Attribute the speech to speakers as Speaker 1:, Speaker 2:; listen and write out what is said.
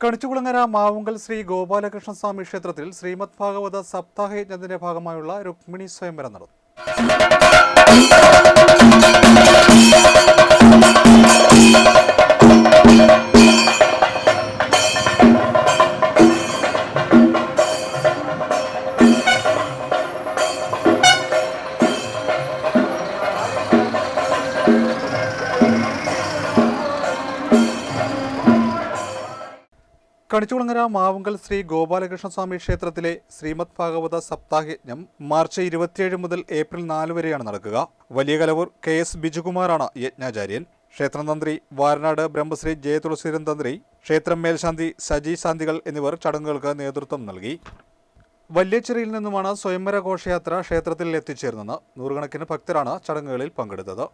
Speaker 1: കണിച്ചുകുളങ്ങര മാവുങ്കൽ ശ്രീ ഗോപാലകൃഷ്ണ സ്വാമി ക്ഷേത്രത്തിൽ ശ്രീമദ് ഭാഗവത സപ്താഹ യജ്ഞത്തിന്റെ ഭാഗമായുള്ള രുക്മിണി സ്വയംവരം നടന്നു. കണിച്ചുകുളങ്ങര മാവുങ്കൽ ശ്രീ ഗോപാലകൃഷ്ണ സ്വാമി ക്ഷേത്രത്തിലെ ശ്രീമദ് ഭാഗവത സപ്താഹയജ്ഞം മാർച്ച് ഇരുപത്തിയേഴ് മുതൽ ഏപ്രിൽ നാല് വരെയാണ് നടക്കുക. വലിയ കലവൂർ കെ എസ് ബിജുകുമാറാണ് യജ്ഞാചാര്യൻ. ക്ഷേത്രം തന്ത്രി വാരനാട് ബ്രഹ്മശ്രീ ജയ തുളസീരൻ തന്ത്രി ക്ഷേത്രം മേൽശാന്തി സജി ശാന്തികൾ എന്നിവർ ചടങ്ങുകൾക്ക് നേതൃത്വം നൽകി. വല്യച്ചിറയിൽ നിന്നുമാണ് സ്വയംവര ഘോഷയാത്ര ക്ഷേത്രത്തിൽ എത്തിച്ചേർന്നത്. നൂറുകണക്കിന് ഭക്തരാണ് ചടങ്ങുകളിൽ പങ്കെടുത്തത്.